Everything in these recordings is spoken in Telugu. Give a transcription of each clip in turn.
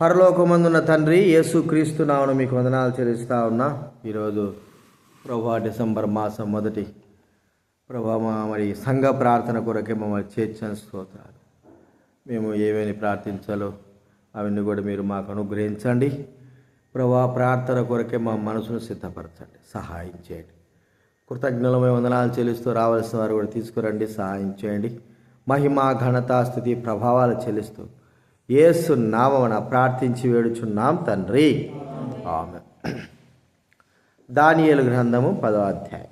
పరలోకమందున్న తండ్రి యేసు క్రీస్తు నామను మీకు వందనాలు చెల్లిస్తా ఉన్నా. ఈరోజు ప్రభా డిసెంబర్ మాసం మొదటి ప్రభా మా మరి సంఘ ప్రార్థన కొరకే మమ్మల్ని చేర్చని స్తోత్రాలు. మేము ఏమేమి ప్రార్థించాలో అవన్నీ కూడా మీరు మాకు అనుగ్రహించండి. ప్రభా ప్రార్థన కొరకే మా మనసును సిద్ధపరచండి. సహాయం చేయండి. కృతజ్ఞలమై వందనాలు చెల్లిస్తూ రావాల్సిన వారు కూడా తీసుకురండి సహాయం చేయండి. మహిమ ఘనత స్థితి ప్రభావాలు చెల్లిస్తూ ఏసు నామమున ప్రార్థించి వేడుచున్నాం తండ్రి. ఆమె. దానియలు గ్రంథము పదో అధ్యాయం.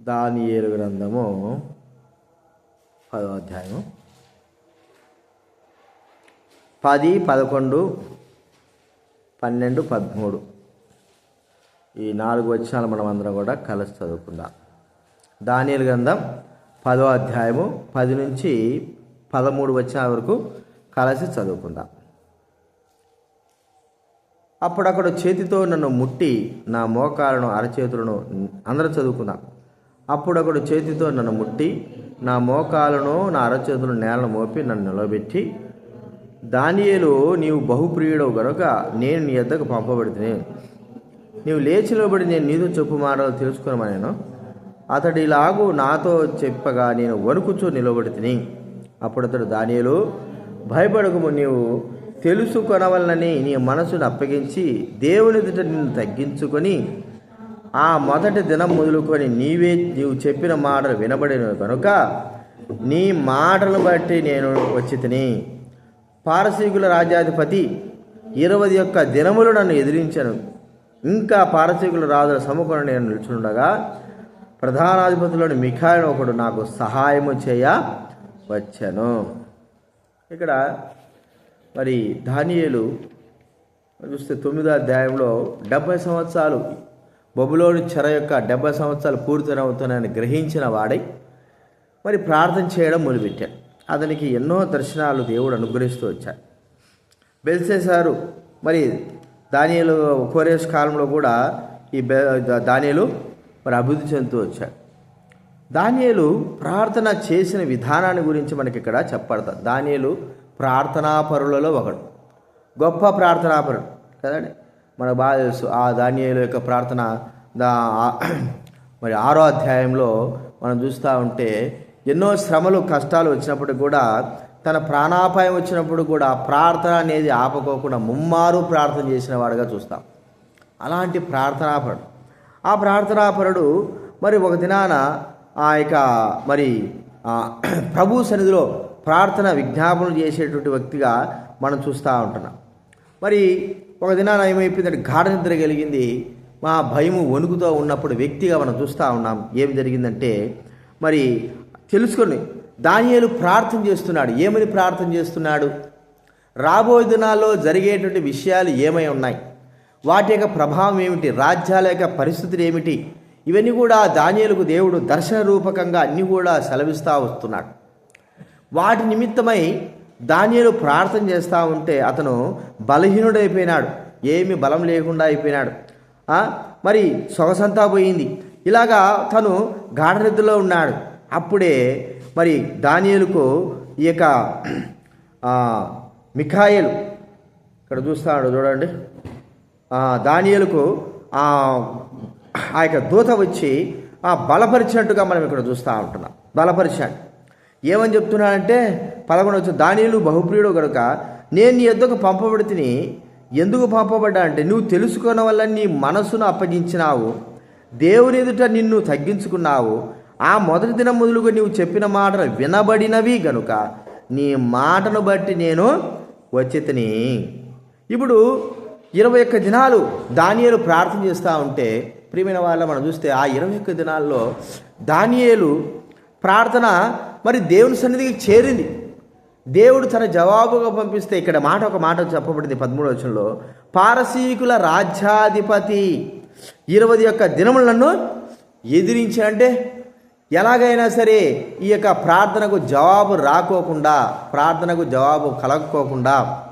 దానియేలు గ్రంథము పదో అధ్యాయము. పది పదకొండు పన్నెండు పదమూడు. ఈ నాలుగు వచనాలు మనం అందరం కూడా కలిసి చదువుకుందాం. దానియలు గ్రంథం పదో అధ్యాయము పది నుంచి పదమూడు వచ్చే వరకు కలిసి చదువుకుందాం. అప్పుడక్కడ చేతితో నన్ను ముట్టి నా మోకాలను అరచేతులను అందరూ చదువుకుందాం. అప్పుడక్కడ చేతితో నన్ను ముట్టి నా మోకాలను నా అరచేతులను నేలను మోపి నన్ను నిలబెట్టి దానియేలు నీవు బహుప్రియుడవు గనుక నేను నీ ఎద్దకు పంపబడితే నీవు లేచి నిలబడి నేను నీతో చెప్పు మాటలు తెలుసుకున్నాను అతడు ఇలాగూ నాతో చెప్పగా నేను వణుకుచూ నిలబడి తిని అప్పుడు అతడు దానియేలు భయపడకము నీవు తెలుసుకొనవలనని నీ మనసును అప్పగించి దేవుని ఎదుట నిన్ను తగ్గించుకొని ఆ మొదటి దినం మొదలుకొని నీవే నీవు చెప్పిన మాటలు వినబడిన కనుక నీ మాటలను బట్టి నేను వచ్చి తిని పారసీకుల రాజ్యాధిపతి ఇరవై యొక్క దినములు నన్ను ఎదిరించను. ఇంకా పారసీకుల రాజుల సముఖంలో నేను నిల్చుండగా ప్రధానాధిపతులను మిఖాయిన ఒకడు నాకు సహాయము చేయ వచ్చను. ఇక్కడ మరి ధాన్యేలు చూస్తే తొమ్మిదో అధ్యాయంలో డెబ్బై సంవత్సరాలు బొబులోని చెర యొక్క డెబ్బై సంవత్సరాలు పూర్తవుతున్నాయని గ్రహించిన వాడై మరి ప్రార్థన చేయడం మొదలుపెట్టాడు. అతనికి ఎన్నో దర్శనాలు దేవుడు అనుగ్రహిస్తూ వచ్చాడు. బెల్సేసారు మరి దానియలు కోరేస్ కాలంలో కూడా ఈ బె దానియలు మరి అభివృద్ధి చెందుతూ వచ్చాడు. దానియలు ప్రార్థన చేసిన విధానాన్ని గురించి మనకి ఇక్కడ చెప్పబడతారు దానియలు ప్రార్థనాపరులలో ఒకడు. గొప్ప ప్రార్థనాపరుడు. కదండి? మనకు బాగా తెలుసు. ఆ దానియలు యొక్క ప్రార్థన దా మరి ఆరో అధ్యాయంలో మనం చూస్తూ ఉంటే ఎన్నో శ్రమలు కష్టాలు వచ్చినప్పుడు కూడా తన ప్రాణాపాయం వచ్చినప్పుడు కూడా ప్రార్థన అనేది ఆపకోకుండా ముమ్మారు ప్రార్థన చేసిన వాడుగా చూస్తాం. అలాంటి ప్రార్థనాపరుడు. ఆ ప్రార్థనాపరుడు మరి ఒక దినాన ఆ యొక్క మరి ప్రభు సన్నిధిలో ప్రార్థన విజ్ఞాపనలు చేసేటువంటి వ్యక్తిగా మనం చూస్తూ ఉంటున్నాం. మరి ఒక దినాన ఏమైపోయిందంటే గాఢ నిద్ర కలిగింది. మా భయము వణుకుతో ఉన్నప్పుడు వ్యక్తిగా మనం చూస్తూ ఉన్నాం. ఏమి జరిగిందంటే మరి తెలుసుకొని దానియేలు ప్రార్థన చేస్తున్నాడు. ఏమని ప్రార్థన చేస్తున్నాడు? రాబోయే దినాల్లో జరిగేటువంటి విషయాలు ఏమై ఉన్నాయి? వాటి యొక్క ప్రభావం ఏమిటి? రాజ్యాల యొక్క పరిస్థితులు ఏమిటి? ఇవన్నీ కూడా దానియలకు దేవుడు దర్శన రూపకంగా అన్నీ కూడా సెలవిస్తూ వస్తున్నాడు. వాటి నిమిత్తమై దానియలు ప్రార్థన చేస్తూ ఉంటే అతను బలహీనుడైపోయినాడు. ఏమి బలం లేకుండా అయిపోయినాడు. మరి సొగసంతా పోయింది. ఇలాగా తను గాఢనిద్రలో ఉన్నాడు. అప్పుడే మరి దానియలకు ఈ యొక్క మిఖాయిలు ఇక్కడ చూస్తాడు చూడండి. దానియలకు ఆ యొక్క దూత వచ్చి ఆ బలపరిచినట్టుగా మనం ఇక్కడ చూస్తూ ఉంటున్నాం. బలపరిచాడు. ఏమని చెప్తున్నాడంటే పదకొండు వచ్చి దానియులు బహుప్రియుడు కనుక నేను నీ ఎద్దకు పంపబడితిని ఎందుకు పంపబడ్డా అంటే నువ్వు తెలుసుకున్న వల్ల నీ మనసును అప్పగించినావు. దేవుని ఎదుట నిన్ను తగ్గించుకున్నావు. ఆ మొదటి దినం మొదలుగా నీవు చెప్పిన మాటలు వినబడినవి గనుక నీ మాటను బట్టి నేను వచ్చి ఇప్పుడు ఇరవై ఒక్క దినాలు దానియలు ప్రార్థన చేస్తూ ఉంటే ప్రియమైన వాళ్ళ మనం చూస్తే ఆ ఇరవై ఒక్క దినాల్లో దానియేలు ప్రార్థన మరి దేవుని సన్నిధికి చేరింది. దేవుడు తన జవాబుగా పంపిస్తే ఇక్కడ మాట ఒక మాట చెప్పబడింది పదమూడు వచనంలో. పారసీకుల రాజ్యాధిపతి ఇరవై యొక్క దినములను నన్ను ఎదిరించి అంటే ఎలాగైనా సరే ఈ యొక్క ప్రార్థనకు జవాబు రాకోకుండా ప్రార్థనకు జవాబు కలగకోకుండా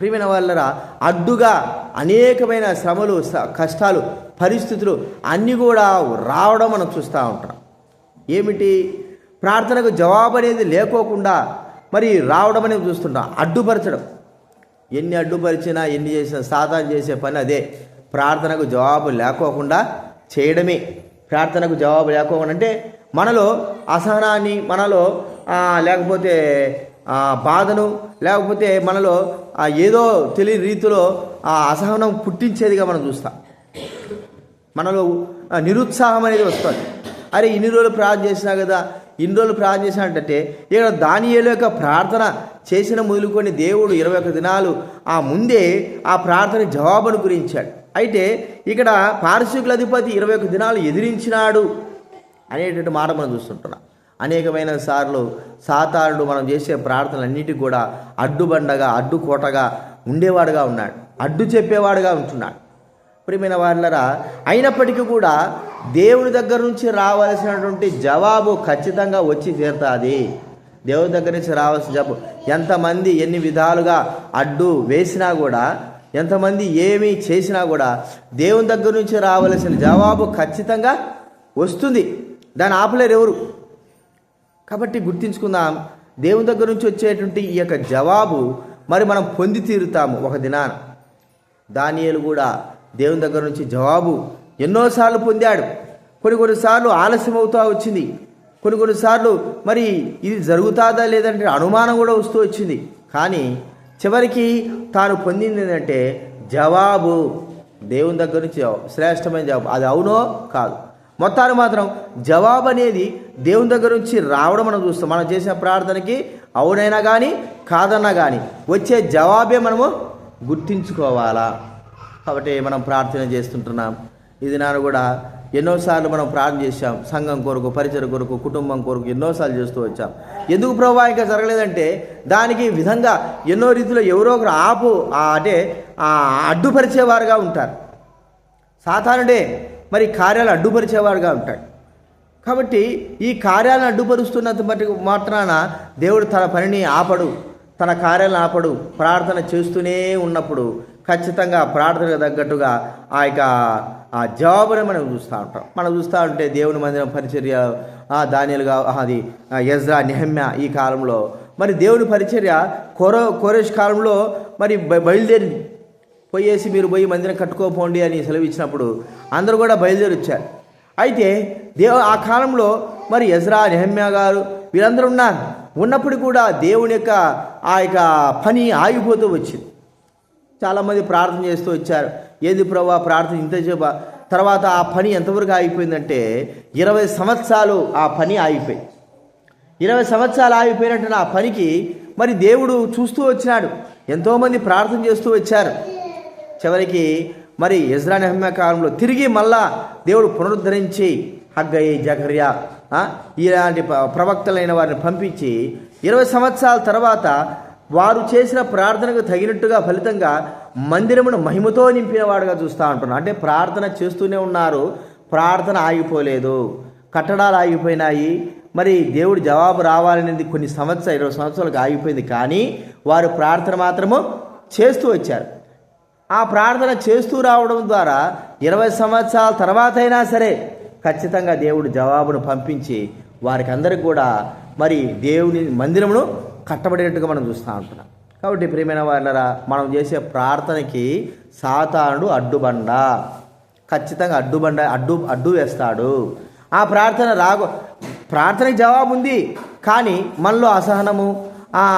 ప్రియమైన వాళ్ళరా అడ్డుగా అనేకమైన శ్రమలు కష్టాలు పరిస్థితులు అన్నీ కూడా రావడం మనం చూస్తూ ఉంటాం. ఏమిటి? ప్రార్థనకు జవాబు అనేది లేకోకుండా మరి రావడం అనేది చూస్తుంటాం. అడ్డుపరచడం. ఎన్ని అడ్డుపరిచినా ఎన్ని చేసినా సాధన చేసే పని అదే. ప్రార్థనకు జవాబు లేకోకుండా చేయడమే. ప్రార్థనకు జవాబు లేకోకుండా అంటే మనలో అసహనాన్ని మనలో లేకపోతే బాధను లేకపోతే మనలో ఆ, ఏదో తెలియని రీతిలో ఆ అసహనం పుట్టించేదిగా మనం చూస్తాం. మనలో నిరుత్సాహం అనేది వస్తుంది. అరే ఇన్ని రోజులు ప్రార్థన చేసినా కదా ఇన్ని రోజులు ప్రార్థన చేసినా అంటే ఇక్కడ దానియేలు యొక్క ప్రార్థన చేసిన మొదలుకొని దేవుడు ఇరవై ఒక్క దినాలు ఆ ముందే ఆ ప్రార్థన జవాబును గురించాడు. అయితే ఇక్కడ పారిశుకుల అధిపతి ఇరవై ఒక్క దినాలు ఎదిరించినాడు అనేటువంటి మాట మనం చూస్తుంటున్నాం. అనేకమైన సార్లు సాతారుడు మనం చేసే ప్రార్థనలన్నిటికీ కూడా అడ్డుబండగా అడ్డుకోటగా ఉండేవాడుగా ఉన్నాడు. అడ్డు చెప్పేవాడుగా ఉంటున్నాడు. ప్రియమైన వాళ్ళరా అయినప్పటికీ కూడా దేవుని దగ్గర నుంచి రావాల్సినటువంటి జవాబు ఖచ్చితంగా వచ్చి తీరుతుంది. దేవుని దగ్గర నుంచి రావాల్సిన జవాబు ఎంతమంది ఎన్ని విధాలుగా అడ్డు వేసినా కూడా ఎంతమంది ఏమి చేసినా కూడా దేవుని దగ్గర నుంచి రావలసిన జవాబు ఖచ్చితంగా వస్తుంది. దాన్ని ఆపలేరు ఎవరు? కాబట్టి గుర్తించుకుందాం. దేవుని దగ్గర నుంచి వచ్చేటువంటి ఈ యొక్క జవాబు మరి మనం పొంది తీరుతాము ఒక దినాన. దానియలు కూడా దేవుని దగ్గర నుంచి జవాబు ఎన్నోసార్లు పొందాడు. కొన్ని కొన్నిసార్లు ఆలస్యం అవుతూ వచ్చింది. కొన్ని కొన్నిసార్లు మరి ఇది జరుగుతుందా లేదంటే అనుమానం కూడా వస్తూ వచ్చింది. కానీ చివరికి తాను పొందింది ఏంటంటే జవాబు. దేవుని దగ్గర నుంచి శ్రేష్టమైన జవాబు. అది అవునో కాదు. మొత్తాన్ని మాత్రం జవాబు అనేది దేవుని దగ్గర నుంచి రావడం మనం చూస్తాం. మనం చేసిన ప్రార్థనకి అవునైనా కానీ కాదన్నా కానీ వచ్చే జవాబే మనము గుర్తించుకోవాలా. కాబట్టి మనం ప్రార్థన చేస్తుంటున్నాం. ఇది నాన్న కూడా ఎన్నోసార్లు మనం ప్రార్థన చేశాం. సంఘం కొరకు పరిచయ కొరకు కుటుంబం కొరకు ఎన్నోసార్లు చేస్తూ వచ్చాం. ఎందుకు ప్రభావ ఇంకా జరగలేదంటే దానికి విధంగా ఎన్నో రీతిలో ఎవరో ఒకరు ఆపు ఆ అంటే అడ్డుపరిచేవారుగా ఉంటారు. సాధారణే మరి కార్యాలు అడ్డుపరిచేవాడుగా ఉంటాడు. కాబట్టి ఈ కార్యాలను అడ్డుపరుస్తున్నంత మటుకు మాత్రాన దేవుడు తన పనిని ఆపడు తన కార్యాలను ఆపడు ప్రార్థన చేస్తూనే ఉన్నప్పుడు ఖచ్చితంగా ప్రార్థనకు తగ్గట్టుగా ఆ యొక్క ఆ జవాబుని మనం చూస్తూ ఉంటాం. మనం చూస్తూ ఉంటే దేవుని మందిరం పరిచర్య ధాన్యాలుగా దానిలుగా అది యజ్రా నెహమ్య ఈ కాలంలో. మరి దేవుని పరిచర్య కొర కోరేష్ కాలంలో మరి బయలుదేరింది. పోయేసి మీరు పోయి మందిరం కట్టుకోపోండి అని సెలవు ఇచ్చినప్పుడు అందరూ కూడా బయలుదేరి వచ్చారు అయితే దేవ ఆ కాలంలో మరి యజ్రా నెహమ్యా గారు వీరందరూ ఉన్నారు. ఉన్నప్పుడు కూడా దేవుని యొక్క ఆ యొక్క పని ఆగిపోతూ వచ్చింది. చాలామంది ప్రార్థన చేస్తూ వచ్చారు. ఏది ప్రభా ప్రార్థన ఇంత చెప్ప తర్వాత ఆ పని ఎంతవరకు ఆగిపోయిందంటే ఇరవై సంవత్సరాలు ఆ పని ఆగిపోయి ఇరవై సంవత్సరాలు ఆగిపోయినట్టు ఆ పనికి మరి దేవుడు చూస్తూ వచ్చినాడు. ఎంతోమంది ప్రార్థన చేస్తూ వచ్చారు. చివరికి మరి ఇజ్రా నెహమ్యా కాలంలో తిరిగి మళ్ళా దేవుడు పునరుద్ధరించి హగ్గయ్య జగర్య ఇలాంటి ప్రవక్తలైన వారిని పంపించి ఇరవై సంవత్సరాల తర్వాత వారు చేసిన ప్రార్థనకు తగినట్టుగా ఫలితంగా మందిరమును మహిమతో నింపిన వాడుగా చూస్తూ ఉంటున్నాను అంటే ప్రార్థన చేస్తూనే ఉన్నారు ప్రార్థన ఆగిపోలేదు కట్టడాలు ఆగిపోయినాయి మరి దేవుడు జవాబు రావాలనేది కొన్ని సంవత్సరాలు ఇరవై సంవత్సరాలకు ఆగిపోయింది. కానీ వారు ప్రార్థన మాత్రము చేస్తూ వచ్చారు. ఆ ప్రార్థన చేస్తూ రావడం ద్వారా ఇరవై సంవత్సరాల తర్వాత అయినా సరే ఖచ్చితంగా దేవుడు జవాబును పంపించి వారికి అందరికి కూడా మరి దేవుని మందిరమును కట్టబడినట్టుగా మనం చూస్తూ ఉంటున్నాం. కాబట్టి ప్రియమైన వాళ్ళరా మనం చేసే ప్రార్థనకి సాతానుడు అడ్డుబండ. ఖచ్చితంగా అడ్డుబండ అడ్డు అడ్డు వేస్తాడు. ఆ ప్రార్థన రాగు ప్రార్థనకి జవాబు ఉంది కానీ మనలో అసహనము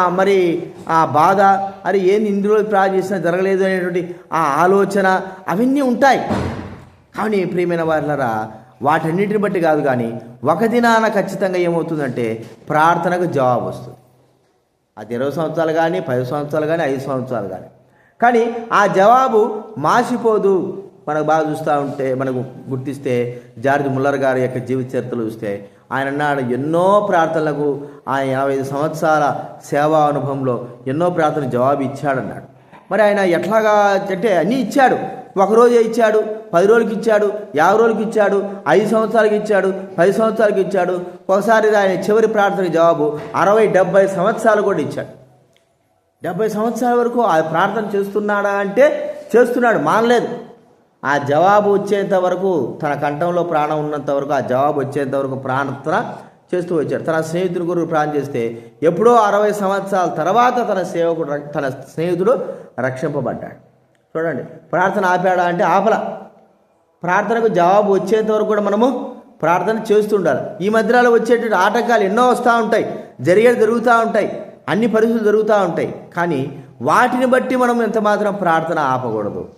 మరి ఆ బాధ అరే ఏంది ఇన్ని రోజులు ప్రార్థన చేసినా జరగలేదు అనేటువంటి ఆ ఆలోచన అవన్నీ ఉంటాయి. కానీ ప్రియమైన వారిలరా వాటన్నిటిని బట్టి కాదు కానీ ఒక దినాన ఖచ్చితంగా ఏమవుతుందంటే ప్రార్థనకు జవాబు వస్తుంది. అది ఇరవై సంవత్సరాలు కానీ పది సంవత్సరాలు కానీ ఐదు సంవత్సరాలు కానీ. కానీ ఆ జవాబు మాసిపోదు. మనకు బాగా చూస్తూ ఉంటే మనకు గుర్తిస్తే జార్జ్ ముల్లర్ గారి యొక్క జీవిత చరిత్రలు చూస్తే ఆయన అన్నాడు ఎన్నో ప్రార్థనలకు ఆయన యాభై ఐదు సంవత్సరాల సేవా అనుభవంలో ఎన్నో ప్రార్థన జవాబు ఇచ్చాడన్నాడు మరి ఆయన ఎట్లాగా అంటే అన్నీ ఇచ్చాడు. ఒకరోజే ఇచ్చాడు పది రోజులకి ఇచ్చాడు యాభై రోజులకి ఇచ్చాడు ఐదు సంవత్సరాలకి ఇచ్చాడు పది సంవత్సరాలకి ఇచ్చాడు. ఒకసారి ఆయన చివరి ప్రార్థనకి జవాబు అరవై డెబ్బై సంవత్సరాలు కూడా ఇచ్చాడు. డెబ్బై సంవత్సరాల వరకు ఆ ప్రార్థన చేస్తున్నాడా అంటే చేస్తున్నాడు మానలేదు. ఆ జవాబు వచ్చేంత వరకు తన కంఠంలో ప్రాణం ఉన్నంత వరకు ఆ జవాబు వచ్చేంత వరకు ప్రార్థన చేస్తూ వచ్చాడు. తన స్నేహితుడి గురించి ప్రాణం చేస్తే ఎప్పుడో అరవై సంవత్సరాల తర్వాత తన సేవకుడు తన స్నేహితుడు రక్షింపబడ్డాడు. చూడండి ప్రార్థన ఆపాడా అంటే ఆపల. ప్రార్థనకు జవాబు వచ్చేంత వరకు కూడా మనము ప్రార్థన చేస్తుండాలి ఈ మధ్యలో వచ్చేటువంటి ఆటంకాలు ఎన్నో వస్తూ ఉంటాయి జరిగేది జరుగుతూ ఉంటాయి అన్ని పరిస్థితులు జరుగుతూ ఉంటాయి. కానీ వాటిని బట్టి మనం ఎంత మాత్రం ప్రార్థన ఆపకూడదు.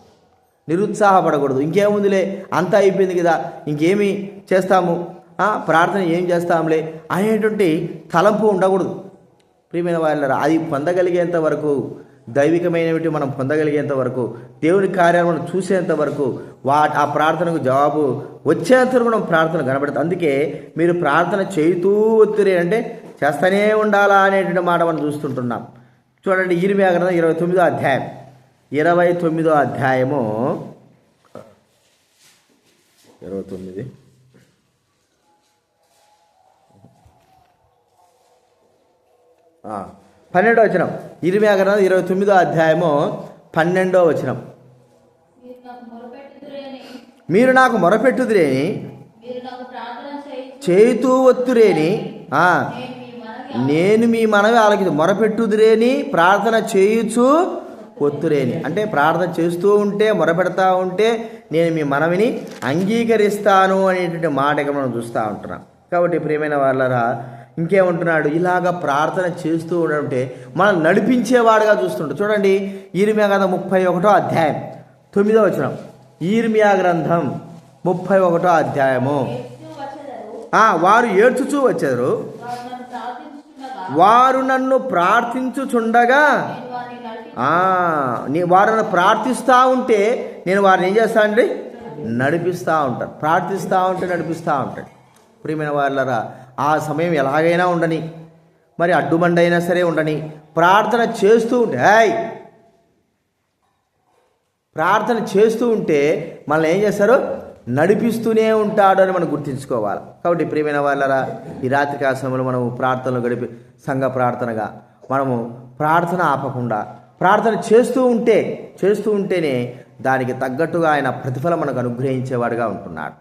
నిరుత్సాహపడకూడదు. ఇంకేముందిలే? అంతా అయిపోయింది కదా. ఇంకేమి చేస్తాము? ప్రార్థన ఏం చేస్తాంలే అనేటువంటి తలంపు ఉండకూడదు. ప్రియమైన వాళ్ళ అది పొందగలిగేంత వరకు దైవికమైనవి మనం పొందగలిగేంత వరకు దేవుని కార్యాలు మనం చూసేంత వరకు వా ఆ ప్రార్థనకు జవాబు వచ్చేంత వరకు మనం ప్రార్థన కనబడుతుంది అందుకే మీరు ప్రార్థన చేయుతూ ఒత్తిరే అంటే చేస్తూనే ఉండాలా అనేటువంటి మాట మనం చూస్తుంటున్నాం. చూడండి ఇరిమి అగ్రంథం ఇరవై తొమ్మిదో అధ్యాయం. ఇరవై తొమ్మిదో అధ్యాయము. ఇరవై తొమ్మిది. ఆ, పన్నెండో వచనం. ఇరిమి గ్రంథం ఇరవై తొమ్మిదో అధ్యాయము పన్నెండో వచనం. మీరు నాకు మొరపెట్టుదురేని మీరు నాకు మొరపెట్టుదురేని మీరు నాకు ప్రార్థన చేయి చేతూ ఒత్తురేని ఆ, నేను మీ మనవి నేను మీ మనవి ఆలకి మొరపెట్టుదురేని ప్రార్థన చేయుచు పొత్తురేని అంటే ప్రార్థన చేస్తూ ఉంటే మొరపెడతా ఉంటే నేను మీ మనవిని అంగీకరిస్తాను అనేటువంటి మాట ఇక్కడ మనం చూస్తూ ఉంటున్నాం. కాబట్టి ప్రియమైన వాళ్ళరా ఇంకేముంటున్నాడు? ఇలాగ ప్రార్థన చేస్తూ ఉంటే మనం నడిపించేవాడుగా చూస్తుంటాడు చూడండి ఈర్మియా గ్రంథం ముప్పై ఒకటో అధ్యాయం. తొమ్మిదో వచనం. ఈర్మియా గ్రంథం ముప్పై ఒకటో అధ్యాయము. వారు ఏడ్చుచూ వచ్చారు. వారు నన్ను ప్రార్థించుచుండగా నీ వారిని ప్రార్థిస్తూ ఉంటే నేను వారిని ఏం చేస్తానండి నడిపిస్తూ ఉంటాను. ప్రార్థిస్తూ ఉంటే నడిపిస్తూ ఉంటాను ప్రియమైన వాళ్ళరా ఆ సమయం ఎలాగైనా ఉండని మరి అడ్డుబండి సరే ఉండని ప్రార్థన చేస్తూ ఉంటే హాయ్ ప్రార్థన చేస్తూ ఉంటే మనల్ని ఏం చేస్తారు? నడిపిస్తూనే ఉంటాడు అని మనం గుర్తుంచుకోవాలి. కాబట్టి ప్రియమైన వాళ్ళరా ఈ రాత్రి కాసంలో మనము ప్రార్థనలు గడిపి సంఘ ప్రార్థనగా మనము ప్రార్థన ఆపకుండా ప్రార్థన చేస్తూ ఉంటే చేస్తూ ఉంటేనే దానికి తగ్గట్టుగా ఆయన ప్రతిఫలం మనకు అనుగ్రహించేవాడుగా ఉంటున్నాడు.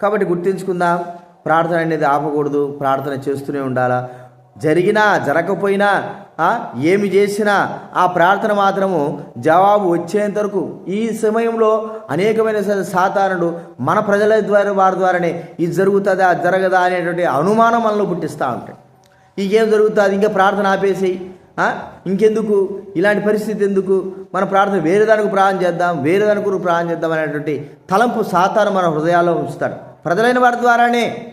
కాబట్టి గుర్తుంచుకుందాం ప్రార్థన అనేది ఆపకూడదు ప్రార్థన చేస్తూనే ఉండాలా? జరిగినా జరగకపోయినా ఏమి చేసినా ఆ ప్రార్థన మాత్రము జవాబు వచ్చేంత వరకు ఈ సమయంలో అనేకమైన స- సాతానుడు మన ప్రజల ద్వారా వారి ద్వారానే ఇది జరుగుతుందా జరగదా అనేటువంటి అనుమానం మనలో పుట్టిస్తూ ఉంటాయి ఇంకేం జరుగుతుంది? ఇంకా ప్రార్థన ఆపేసి ఇంకెందుకు? ఇలాంటి పరిస్థితి ఎందుకు? మన ప్రార్థన వేరే దానికి ప్రార్థన చేద్దాం వేరే దాని కొరకు ప్రార్థన చేద్దాం అనేటువంటి తలంపు సాతాను మన హృదయాల్లో ఉంచుతాడు. ప్రజలైన వారి ద్వారానే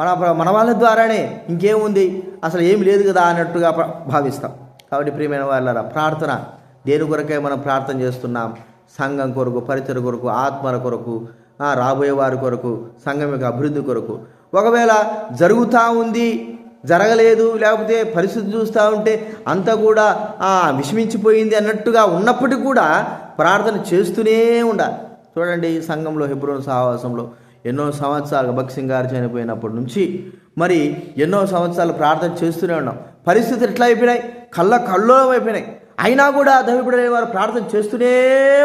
మన మన వాళ్ళ ద్వారానే ఇంకేముంది? అసలు ఏమి లేదు కదా అన్నట్టుగా భావిస్తాం. కాబట్టి ప్రియమైన వాళ్ళ ప్రార్థన దేని కొరకే మనం ప్రార్థన చేస్తున్నాం? సంఘం కొరకు పరిచయ కొరకు ఆత్మల కొరకు రాబోయే వారి కొరకు సంఘం యొక్క అభివృద్ధి కొరకు. ఒకవేళ జరుగుతూ ఉంది జరగలేదు లేకపోతే పరిస్థితి చూస్తూ ఉంటే అంతా కూడా విషమించిపోయింది అన్నట్టుగా ఉన్నప్పటికీ కూడా ప్రార్థన చేస్తూనే ఉండాలి. చూడండి ఈ సంఘంలో హిబ్రోన్ సహవాసంలో ఎన్నో సంవత్సరాలు భక్సింగ్ గారు చనిపోయినప్పటి నుంచి మరి ఎన్నో సంవత్సరాలు ప్రార్థన చేస్తూనే ఉన్నాం. పరిస్థితులు ఎట్లా అయిపోయినాయి? కళ్ళ కల్లోలం అయిపోయినాయి. అయినా కూడా దైవపడే వారు ప్రార్థన చేస్తూనే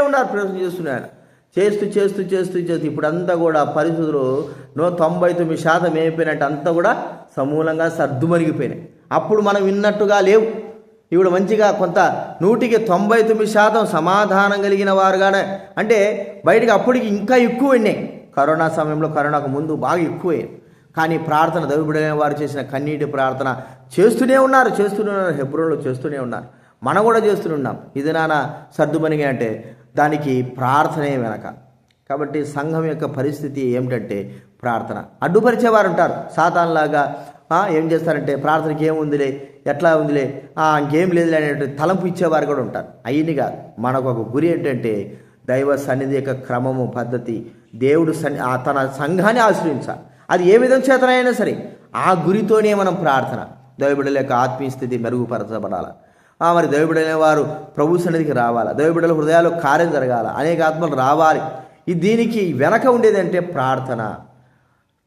ఉన్నారు ప్రార్థన చేస్తున్నారు చేస్తూ చేస్తూ చేస్తూ చేస్తూ ఇప్పుడంతా కూడా పరిస్థితులు నో తొంభై తొమ్మిది శాతం ఏమైపోయినట్టు అంతా కూడా సమూలంగా సర్దుమరిగిపోయినాయి అప్పుడు మనం విన్నట్టుగా లేవు. ఇప్పుడు మంచిగా కొంత నూటికి తొంభై తొమ్మిది శాతం సమాధానం కలిగిన వారుగానే. అంటే బయటకు అప్పటికి ఇంకా ఎక్కువ ఉన్నాయి. కరోనా సమయంలో కరోనాకు ముందు బాగా ఎక్కువయ్యాయి కానీ ప్రార్థన దైవబడిన వారు చేసిన కన్నీటి ప్రార్థన చేస్తూనే ఉన్నారు చేస్తూనే ఉన్నారు హెబ్రోన్లో చేస్తూనే ఉన్నారు. మనం కూడా చేస్తూనే ఉన్నాం. ఇది నాన్న సర్దుమనిగా అంటే దానికి ప్రార్థనే వెనక. కాబట్టి సంఘం యొక్క పరిస్థితి ఏమిటంటే ప్రార్థన. అడ్డుపరిచేవారు ఉంటారు సాతాన్లాగా ఏం చేస్తారంటే ప్రార్థనకి ఏముందిలే? ఎట్లా ఉందిలే? ఇంకేం లేదులే అనేటువంటి తలంపు ఇచ్చేవారు కూడా ఉంటారు. అయ్యింది కాదు. మనకు ఒక గురి ఏంటంటే దైవ సన్నిధి యొక్క క్రమము పద్ధతి దేవుడు సన్ని ఆ తన సంఘాన్ని ఆశ్రయించాలి. అది ఏ విధం చేతనైనా సరే ఆ గురితోనే మనం ప్రార్థన. దైవబిడల యొక్క ఆత్మీయ స్థితి మెరుగుపరచబడాలి. మరి దైవబిడలైన వారు ప్రభు సన్నిధికి రావాలి. దైవబిడల హృదయాల్లో కార్యం జరగాల. అనేక ఆత్మలు రావాలి. ఈ దీనికి వెనక ఉండేదంటే ప్రార్థన.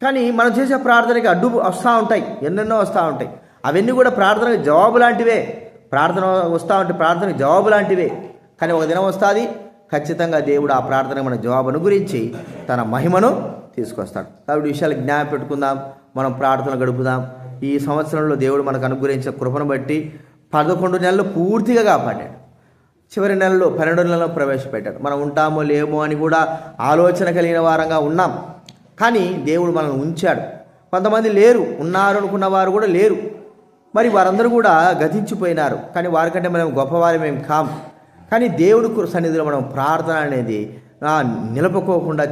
కానీ మనం చేసే ప్రార్థనకి అడ్డు వస్తూ ఉంటాయి. ఎన్నెన్నో వస్తూ ఉంటాయి. అవన్నీ కూడా ప్రార్థనకు జవాబు లాంటివే. ప్రార్థన వస్తూ ఉంటే ప్రార్థనకి జవాబు లాంటివే. కానీ ఒక దినం వస్తుంది. ఖచ్చితంగా దేవుడు ఆ ప్రార్థన మన జవాబును గురించి తన మహిమను తీసుకొస్తాడు. కాబట్టి విషయాలు జ్ఞాపం పెట్టుకుందాం. మనం ప్రార్థన గడుపుదాం. ఈ సంవత్సరంలో దేవుడు మనకు అనుగ్రహించిన కృపను బట్టి పదకొండు నెలలు పూర్తిగా కాపాడాడు. చివరి నెలలో పన్నెండు నెలలో ప్రవేశపెట్టాడు. మనం ఉంటామో లేమో అని కూడా ఆలోచన కలిగిన వారంగా ఉన్నాం. కానీ దేవుడు మనల్ని ఉంచాడు. కొంతమంది లేరు ఉన్నారు అనుకున్న వారు కూడా లేరు. మరి వారందరూ కూడా గతించిపోయినారు. కానీ వారికంటే మనం గొప్పవారి మేము కాం. కానీ దేవుడి సన్నిధిలో మనం ప్రార్థన అనేది ఆ, నిలుపుకోకుండా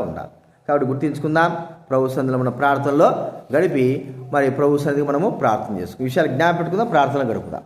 ఉండాలి. కాబట్టి గుర్తించుకుందాం. ప్రభు సన్నిధిలో మన ప్రార్థనలో గడిపి మరి ప్రభు సన్నిధికి మనము ప్రార్థన చేసుకుందాం. విషయాలు జ్ఞాపకం పెట్టుకుందాం ప్రార్థన గడుపుదాం.